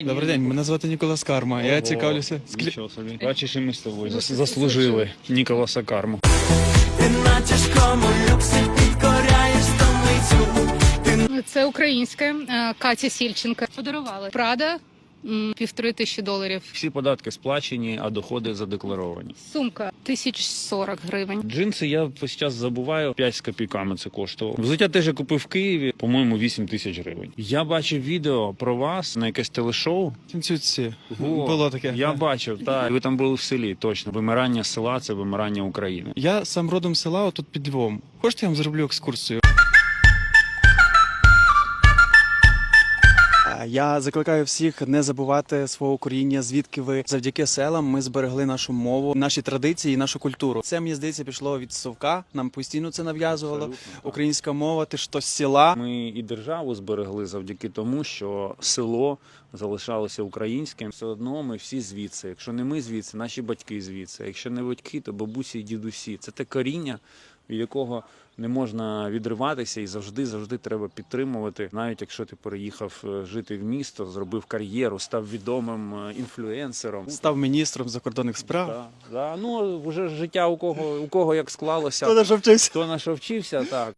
Добрий день, мене звати Ніколас Карма. Я цікавлюся. Нічого собі. Бачиш, і ми з тобою зас- заслужили Ніколаса Карму. Це українське е, Катя Сільченка. Подарували Прада півтори тисячі доларів. Всі податки сплачені, а доходи задекларовані. Сумка тисяч сорок гривень. Джинси я весь час забуваю 5 з копійками це коштувало. Взуття теж я купив в Києві, по-моєму, 8 тисяч гривень. Я бачив відео про вас на якесь телешоу. Тінцюці. Було таке. Я бачив, так. Ви там були в селі, точно. Вимирання села це вимирання України. Я сам родом з села, отут під Львовом. Хочете, я вам зроблю екскурсію? Я закликаю всіх не забувати свого коріння, звідки ви завдяки селам ми зберегли нашу мову, наші традиції, і нашу культуру. Це мені здається пішло від совка. Нам постійно це нав'язувало. Українська мова, ти ж то з села. Ми і державу зберегли завдяки тому, що село залишалося українським. Все одно ми всі звідси. Якщо не ми звідси, наші батьки звідси. Якщо не батьки, то бабусі і дідусі. Це те коріння, від якого не можна відриватися, і завжди, завжди треба підтримувати. Навіть якщо ти переїхав е, жити в місто, зробив кар'єру, став відомим е, інфлюенсером. Став міністром закордонних справ. Да, да. Ну вже життя у кого у кого як склалося. Хто нашовчився? Хто нашовчився, так.